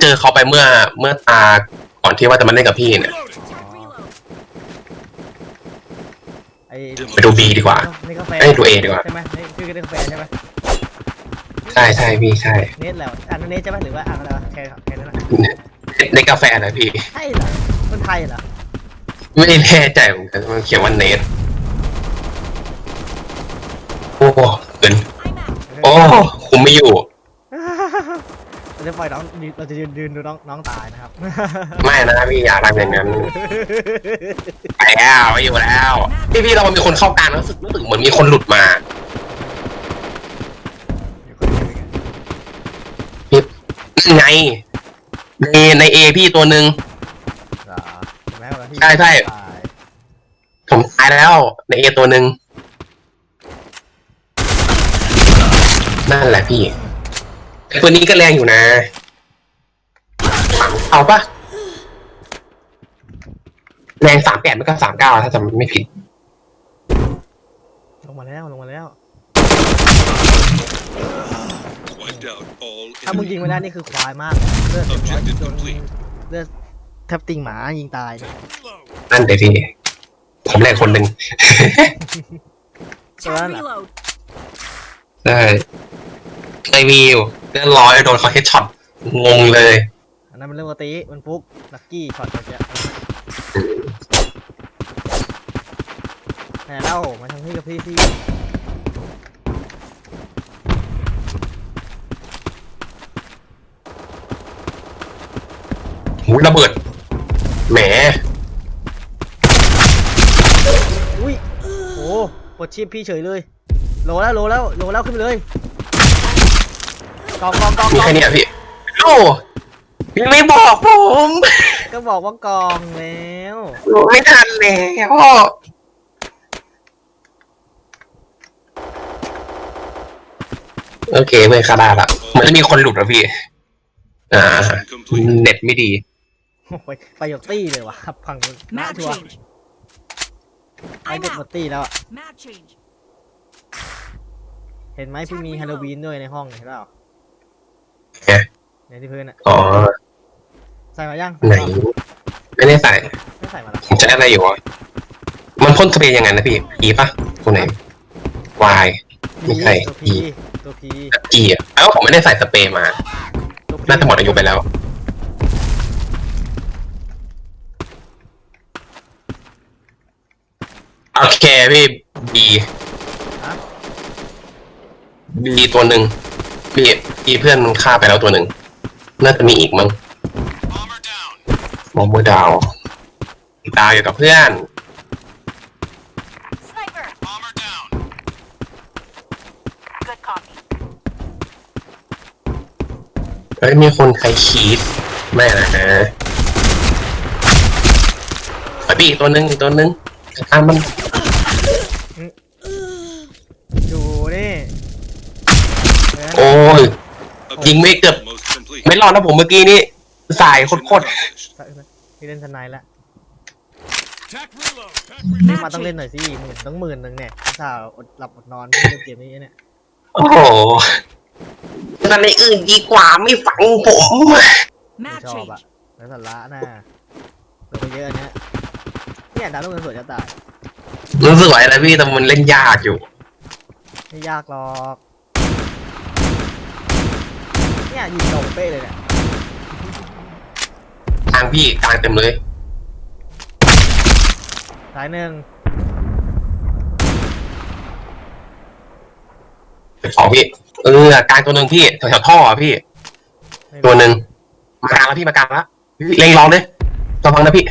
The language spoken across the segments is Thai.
เจอเขาไปเมื่อเมื่อตาก่อนที่ว่าจะมาเล่นกับพี่เนี่ย ไอ้ไปดู B ดีกว่านี่กาแฟเอ้ยดู A ดีกว่า ใช่ไหมนี่คือเรื่องกาแฟใช่ไหมใช่ใช่พี่ใช่เนทแล้วอ่านเนทใช่ไหมหรือว่าอ่านอะไรวะแค่แค่นั้นอะในกาแฟนะพี่ ใช่เหรอคนไทยเหรอไม่ได้แน่ใจเหมือนกันมันเขียนว่าเนทโอ้เกินโอ้คุมไม่อยู่ เราจะปล่อยน้องเราจะยืนยืนดูน้องน้องตายนะครับ ไม่นะพี่อย่าทำอย่างนั้นไปแล้วไม่อยู่แล้วพี่พี่เรามันมีคนเข้ากลางแล้วรู้สึกรู้สึกเหมือนมีคนหลุดมาไงในในเอพี่ตัวหนึ่ง เหรอเห็นไหมเวลาที่ใช่ใช่ ตายผมตายแล้วในเอตัวหนึ่งนั่นแหละพี่ไอ ตัวนี้ก็แรงอยู่นะเอาปะแรงสามแปดมันก็สามเก้าถ้าจำไม่ผิด ลงมาแล้วลงมาแล้ว Wiped out all ถ้ามึง enemy. ยิงไม่ได้นี่คือควายมากเลือดเจ็ดร้อย Objective โดน complete เลือดแทบติ่งหมายิงตายนั่นเลยพี่ผมแรงคนหนึ่ง Tag reload. ใช่ เคยมีอยู่เลื่อนร้อยโดนเขาเฮดช็อตงงเลย อันนั้นมันเรื่องปกติมันฟุกลักกี้ช็อตเมื่อกี้แต่เล่ามาทางที่กับพี่ที่หูระเบิด แหม อุ้ยโอ้ปวดชีพพี่เฉยเลยโลแล้วโลแล้วโลแล้วขึ้นไปเลย กองกองกองมีกองแค่เนี้ยพี่โอ้ยังไม่บอกผมก็บอกว่ากองแล้วไม่ทันแล้วโอเคเพื่อนคาราละเหมือนจะมีคนหลุดแล้วพี่ อ่า Mission complete. เน็ตไม่ดี โอ้ยไปยกตี้เลยว่ะพังหน้า Map ชัวร์ change. ไอ I'm เด็กหมด out. ตี้แล้วอะ Map change. เห็นไหมพี่มีฮาโลวีนด้วยในห้องเห็นเปล่าเอ๊ะ ในที่พื้นอะอ๋อ ใส่มายังไหน ไม่ได้ใส่ไม่ใส่มาแล้วผมจะได้อะไรอยู่วะมันพ่นสเปรย์ยังไงนะพี่อีปะตัวไหนวาย ไม่ใช่ ตัวพีตัวพีอีอะแล้วผมไม่ได้ใส่สเปรย์มา ตัวพีน่าจะหมดอายุไปแล้ว โอเคพี่บีฮะบีตัวหนึ่ง บีบีเพื่อนมันฆ่าไปแล้วตัวหนึ่ง น่าจะมีอีกมั้ง Bomber down. มองมือดาวดาวอยู่กับเพื่อน Sniper. Bomber down. Good copy. เฮ้ยมีคนใครคีดไม่นะฮะไอบีอีกตัวหนึ่งอีกตัวหนึ่งตามมัน อยู่นี่ โอ้ย ยิงไม่เกือบ Most complete. ไม่รอดนะผมเมื่อกี้นี้สายโค Mission ตร accomplished. พี่เล่นทนายแล้ว Tac reload. Tac นี่ Map มาต้องเล่น change. หน่อยสิหมื่นต้องหมื่นหนึ่งเนี่ยถ้าอดหลับอดนอนเพื่อเล่นเกมนี้เนี่ยๆโอ้โหอะไรอื่นดีกว่าไม่ฟังผมไม่ Map ชอบอะ change. แล้วสาระน่ะลงไปเยอะอันเนี้ยเนี่ยดาวลูกเงินสวยจะตายรู้สึกไหวแล้วพี่แต่มันเล่นยากอยู่ไม่ยากหรอก เนี่ยยิงตรงเป๊ะเลยเนี่ยทางพี่กลางเต็มเลย สายหนึ่งสองพี่ เออกลางตัวหนึ่งพี่แถวๆท่ออะพี่ ไม่ตัวหนึ่งมากลางแล้วพี่มากลางแล้วพี่เล็งลองเลยระวังนะพี่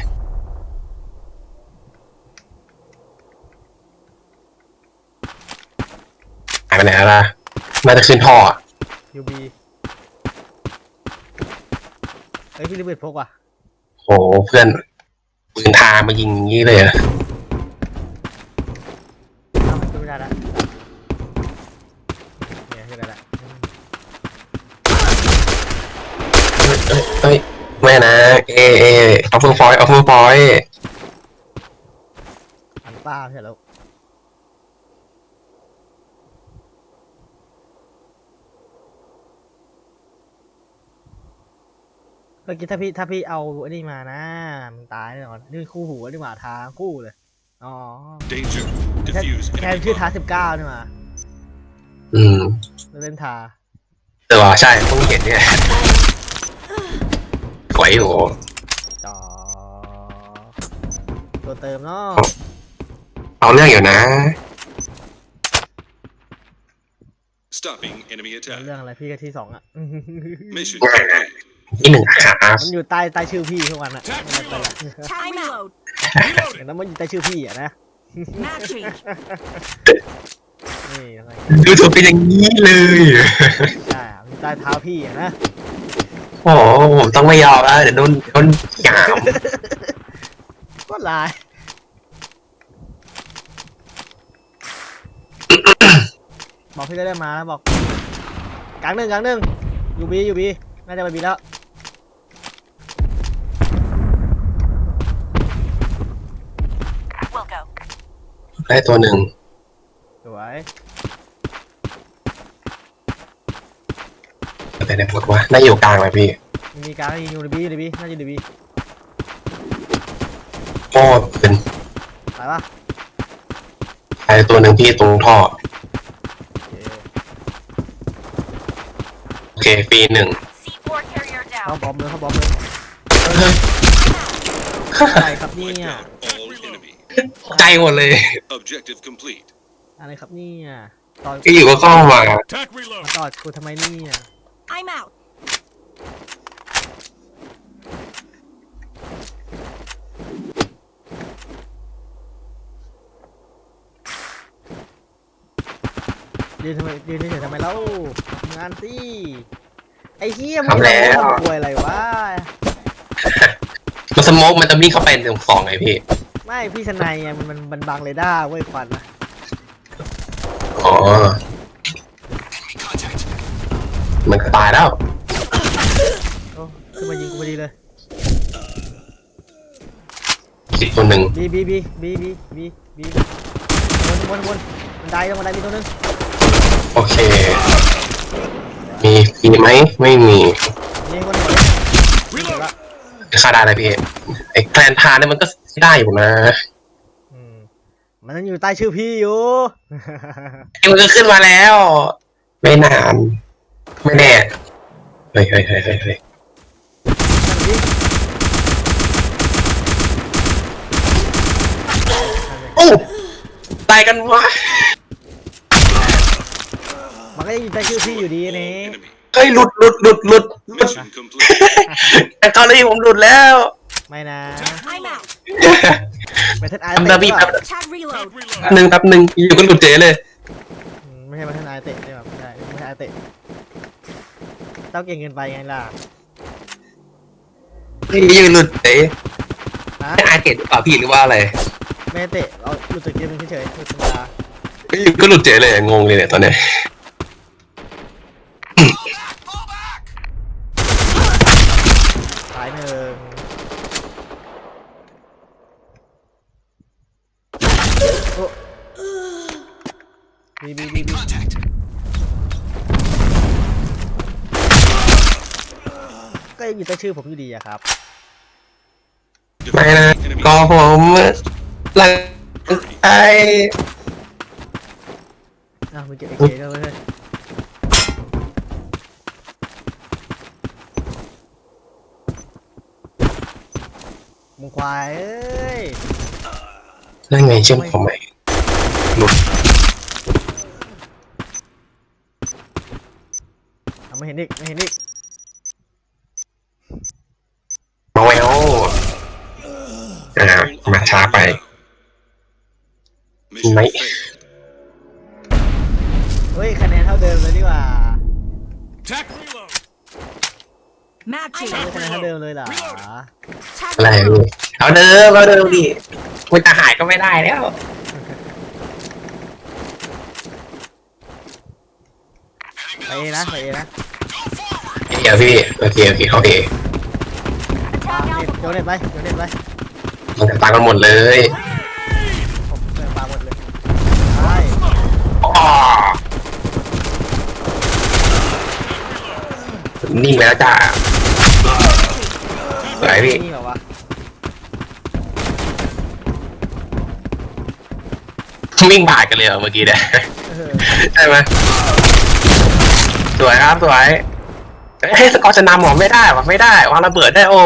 หายไปไหนแล้วล่ะน่าจะขึ้นท่ออะยูบี เฮ้ยพี่ริบเบิดพกว่ะโอ้โหเพื่อนปืนทามายิงอย่างนี้เลยอะเอ้าขึ้นไม่ได้ละเนี่ยขึ้นได้ละเอ้ยเอ้ยไม่นะเอเอเอาฟูฟอยเอาฟูฟอย อันป้าไม่ใช่แล้ว เมื่อกี้ถ้าพี่ถ้าพี่เอาอันนี้มานะมึงตายแน่นอนนี่คู่หูอันนี้หว่าทางคู่เลย อ๋อ Danger. แค่ Diffuse แค่ enemy ชื่อทา bomb. สิบเก้านี่หว่าอืมเราเล่นทาแต่ว่าใช่เพิ่งเห็นเนี่ยสวยอยู่จอตัวเติมเนาะเอาเรื่องอยู่นะ Stopping enemy เ attack. รื่องอะไรพี่ก็ที่สองอะ Mission complete. ที่หนึ่งครับมันอยู่ใต้ใต้ชื่อพี่ทุกวันอะ Attack ไม่เป็นไร reload. Time reload. เห็น Reloading. แล้วมันอยู่ใต้ชื่อพี่อะนะ Map change. นี่อะไรดูถูกเป็นอย่างนี้เลยใช่อะมันอยู่ใต้เท้าพี่อะนะโอ้โหผมต้องไม่ยอมแล้วเดี๋ยวโดนโดนหยามก็ลายบอกพี่ก็ได้มาแล้วบอกกลางหนึ่งกลางหนึ่งอยู่บีอยู่บีน่าจะไปบีแล้ว ได้ตัวหนึ่งสวยไปไหนหมดวะน่าอยู่กลางเลยพี่มีกลางยิงอยู่ในบีอยู่ในบีน่าจะอยู่ในบีโอ้เป็นไปปะไอตัวหนึ่งพี่ตรงท่อโอเคโอเคฟรีหนึ่ง C4 carrier เข้า down. บอมเลยเข้าบอมเลยอะไรครับเนี่ Wiped ย out all enemy. ใจหมดเลย Objective complete. อะไรครับเนี่ยตอนก็อยู่ก็เข้ามา Attack reload. มาตอดกูทำไมเนี่ย I'm out. ยืนทำไมยืนเฉยๆทำไมเล่าทำงานสิไอ้เฮียมึงทำแล้วทำกลวยอะไรวะมันสโมกมันจะวิ่งเข้าไปในตรงสองไงพี่ ไม่พี่ชนายไงมันมันมันบังเรดาร์เว้ยควันนะอ๋อ Enemy contact. มันก็ตายแล้ว โอ้ขึ้นมายิงกูพอดีเลยอีกตัวหนึ่งบีบีบีบีบีบีบีวนวนวนบันไดตรงบันไดมีตัวนึงโอเค มีมีไหม ไม่มีนี่วนหัว Reload. ค่าได้เลยพี่ ไอ้แคลนทานเนี่ยมันก็ ได้อยู่นะอืมมันยังอยู่ใต้ชื่อพี่อยู่ไอ้มันก็ขึ้นมาแล้ว ไม่นาน ไม่แน่เฮ้ยเฮ้ยเฮ้ยเฮ้ยเฮ้ยนั่นดิโอ้ตายกันวะมันก็ยังอยู่ใต้ชื่อพี่อยู่ดี All นี่ enemy. เฮ้ยหลุดหลุดหลุดหลุดหลุด Mission complete. แต่ตอนนี้ผมหลุดแล้ว ไม่นะ I'm out. ไม่ทันไอทำดับบี้แป๊บ Tag Attack reload. reload. หนึ่งแป๊บหนึ่งอยู่ก็หลุดเจ๊เลย อืมไม่ใช่มาทันไอเตะใช่ไหมไม่ใช่ไม่ใช่ไอเตะเต้าเก่งเกินไปไงล่ะนี่อยู่หลุดเจ๊ฮะไม่อายเกตหรือเปล่าพี่หรือว่าอะไรไม่ได้เตะเอาหลุดจากเกมนึงเฉยๆหลุดธรรมดาอยู่ก็หลุดเจ๊เลยงงเลยเนี่ยตอนเนี้ย Fall back. สายหนึ่ง บีบีบีบี Contact. ก็ยังอยู่ใต้ชื่อผมอยู่ดีอะครับ ไม่นะ Enemy ก็ผมหลังไออ้าวมึงเก็บเอเคด้วยเว้ยมึงควายเอ้ยนั่นไงเชื่อมผมไหมหลุด เอาไม่เห็ นอีกไม่เห็นอีกมาแววอ่ามาช้าไป Mission Mate. failed. เฮ้ยคะแนนเท่าเดิมเลยดีกว่า Attack reload. Map เฮ้ย change. คะแนนเท่าเดิมเลยเหรอ Tag อะไร reload. พี่เอาเดิมเอาเดิมดิคุณจะหายก็ไม่ได้แล้วไปเอนะไปเอนะ เดี๋ยวพี่โอเคโอเคเขาเอปา Attack เน็ต alpha. โยนเน็ตไปโยนเน็ตไปมันจะตายกันหมดเลยผมเปิดปาหมดเลยใช่อ๋อนิ่งแล้วจ้าสวยพี่นี่เหรอวะวิ่งผ่านกันเลยเหรอเมื่อกี้เนี่ย เออใช่ไหมสวยครับสวย เฮ้ยสกอร์จะนำหมอไม่ได้วะไม่ได้วางระเบิดได้โอ้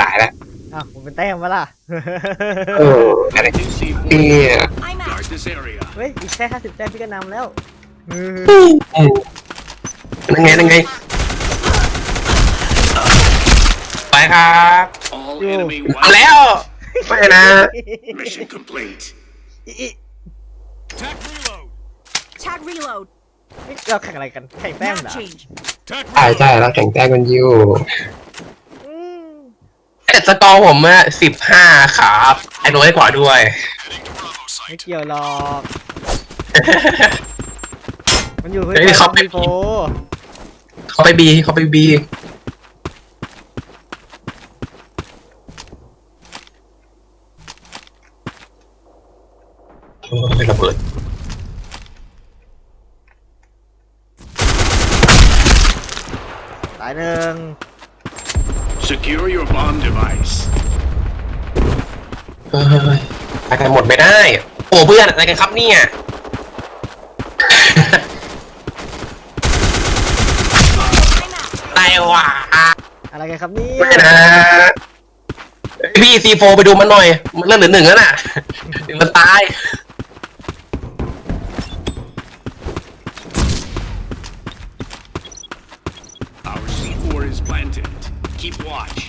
ตายแล้วอ้าวผมเป็นแต้มวะล่ะ เอออะไร Planting เนี่ C4. ย I'm Guard out. this area. เฮ้ย อีกแค่ห้าสิบแต้มพี่ก็นำแล้วเอออืมยังไงยังไงไปครับ All Yo. enemy เอาแล้วไม่นะ Mission complete. อิอิ Tac reload. Tag reload. นี่เราแข่งอะไรกัน แข่งแต้ม Map เหรอ change. Tac ใช่ reload. ใช่เราแข่งแต้มกันอยู่อืมแต่สกอร์ผมอะสิบห้าครับไอ้น้อยกว่าด้วย Heading to Bravo ไม่ site. เกี่ยวหรอก มันอยู่เพื่เฮ้ยเขาอไปโฟเขาไปบีเขาไปบีโอ้ยระเบิด ตายหนึ่ง Secure your bomb device. เฮ้ยไปกันหมดไม่ได้ โอ้เพื่อนอะไรกันครับเนี่ย I'm out. ตายว่ะอะไรกันครับเนี่ไม่ยนะเฮ้ยพี่ซีโฟไปดูมันหน่อย มันเลื่อนเหลือหนึ่งแล้วน่ะเดี๋ยวมันตาย Keep watch.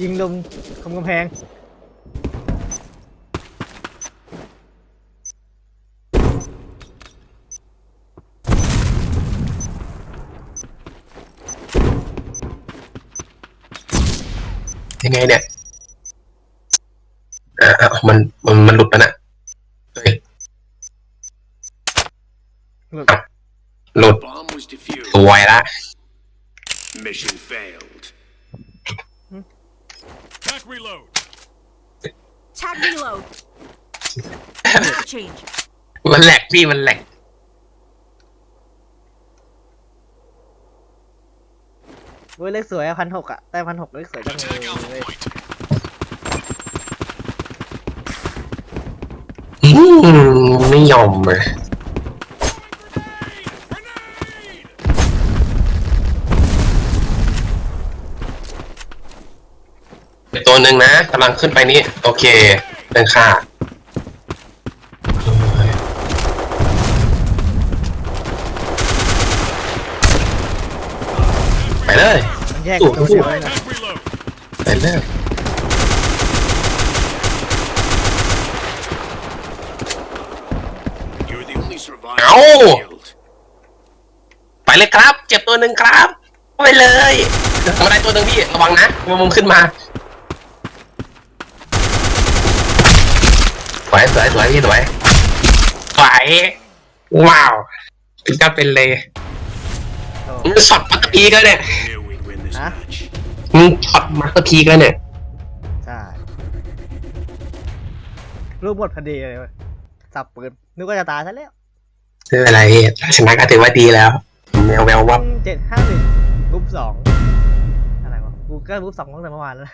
ยิงลงคมกำแพง ยังไงเนี่ยอ่าอะมันมันมันหลุดไปน่ะเฮ้ย หลุด หลุด Bomb was defused. สวยละ Mission failed. Tac reload. Tag reload. Map change. มันแหลกพี่มันแหลก เว้ยเลขสวยอะพันหกอะแต่พันหกเลขสวยจัง Attack เล Alpha ย Point. อืมไม่ยอมเลยเป็นตัวหนึ่งนะกำลังขึ้นไปนี่ โอเคเป็นค่าไปเลย มัน แยกกันตัวเดียวเลยนะ Tac reload. ไปเลย You're the only survivor Ow! in the field. ไปเลยครับ เจ็บตัวหนึ่งครับไปเลยทำอะไรตัวหนึ่งพี่ระวังนะมันมุมขึ้นมาสวยสวยสวยพี่สวยสวยว้าวถึงจะเป็นเลยโอ้มึงช็อตมัตเตอร์พีก็เนี่ย มึงช็อตมัตเตอร์พีก็เนี่ย ใช่รูปหมดพอดีเลยเว้ยสับปืนนึกว่าจะตายซะแล้วไม่เป็นไรพี่ถ้าชนะก็ถือว่าดีแล้วแมวแวววับเจ็ดห้าหนึ่งรูปสองอะไรวะกูก็รูปสองตั้งแต่เมื่อวานแล้ว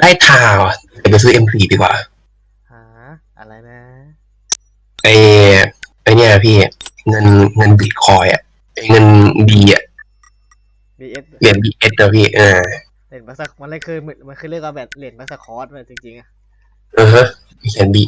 ได้ทาวน์เดี๋ยวไปซื้อ M4 ดีกว่า หาอะไรนะ ไอไอเนี่ยพี่เงินเงินบิตคอยอะไอเงินบีอะ BS เหรียญบีเอสอะพี่เออเหรียญบัสมันเลยคือมันคือเรียกว่าแบบเหรียญบัสคอร์สเลยจริงๆอะเออฮะเหรียญบี